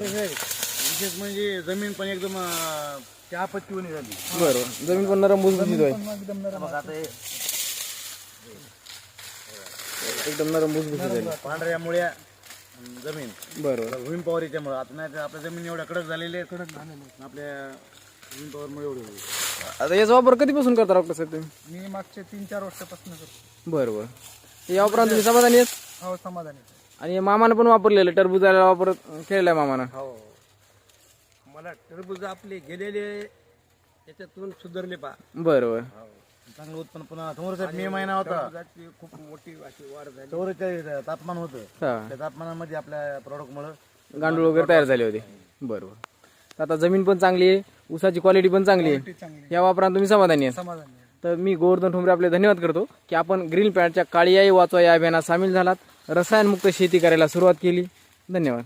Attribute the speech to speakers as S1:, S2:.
S1: विशेष म्हणजे जमीन पण एकदम अं, चहापत्ती होणी झाली
S2: बरोबर जमीन पण नरम भुसभुशीत आहे.
S1: बघा आता हे
S2: एकदम नरम भुसभुशीत आहे.
S1: पांढऱ्या मुळ्या अं, जमीन.
S2: बरोबर
S1: भूमी पॉवर याच्यामुळे आता नाही तर आपल्या जमीन एवढ्या कडक झालेल्या कडक झालेल्या आपल्या भूमी पॉवरमुळे एवढे होईल.
S2: आता याचा वापर कधीपासून करता डॉक्टर साहेब तुम्ही?
S3: मी मागचे तीन चार वर्षापासून करतो.
S2: बरं बरं. या उपरांत तुम्ही समाधानी आहेत?
S3: हो समाधानी
S2: आणि मामानं पण वापरलेलं टरबुजाला वापर केलेला आहे मामानं.
S4: हो. मला टरबूज आपले गेलेले याच्यातून सुधारले पा.
S2: बरं बरं.
S1: चांगलं उत्पन्न पुन्हा समोरचा मे महिना होता.
S4: टरबुजाची खूप मोठी अशी वाढ झाली.
S1: चौवेचाळीस तापमान होतं.
S2: हा.
S1: त्या तापमानामध्ये आपल्या प्रॉडक्टमुळं
S2: गांडूळ वगैरे तयार झाले होते. बरं बरं. तर आता जमीन पण चांगली आहे ऊसाची क्वालिटी पण चांगली आहे.
S3: चांगली
S2: या वापरात तुम्ही समाधानी आहे
S3: समाधानी आहे.
S2: तर मी गोवर्धन ठोंबरे आपले धन्यवाद करतो की आपण ग्रीन पॅडच्या काळी आई वाचवा या अभियानात सामील झालात. रसायनमुक्त शेती करायला सुरुवात केली. धन्यवाद.